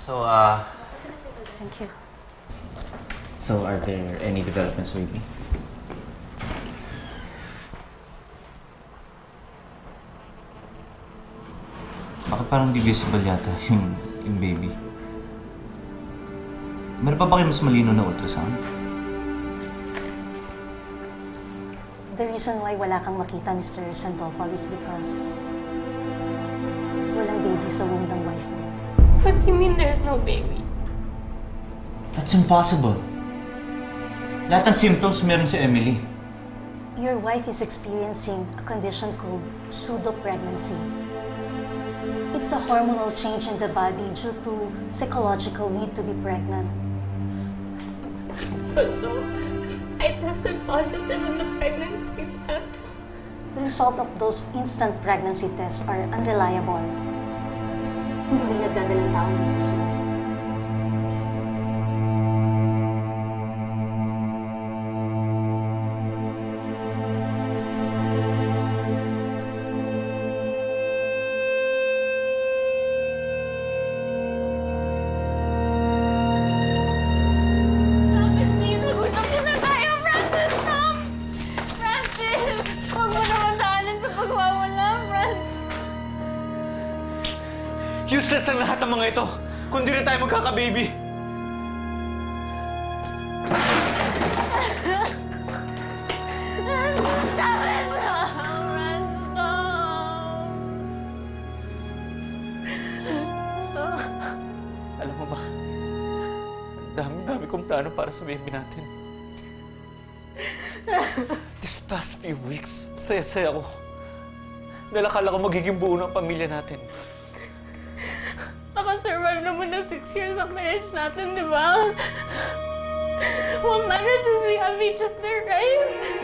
So, uh, Thank you. so are there any developments with me? Bakit parang di visible yata yung, yung baby? Meron pa ba kayo mas malino na ultrasound? The reason why wala kang makita, Mr. Santopal, is because walang baby sa womb ng. What do you mean there's no baby? That's impossible. Lahat ng symptoms meron si Emily. Your wife is experiencing a condition called pseudo-pregnancy. It's a hormonal change in the body due to psychological need to be pregnant. But no, I tested positive in the pregnancy test. The result of those instant pregnancy tests are unreliable. Hindi nagdadalang tao, Mrs. Mo. Useless ang lahat ng mga ito kung rin tayo magkaka-baby. Alam ba, ang dami-dami plano para sa baby natin. This past few weeks, saya-saya ko. Dahil ko magiging buo ng pamilya natin. Nakasurvive naman na six years ang marriage natin, di ba? What matters is we have each other, right?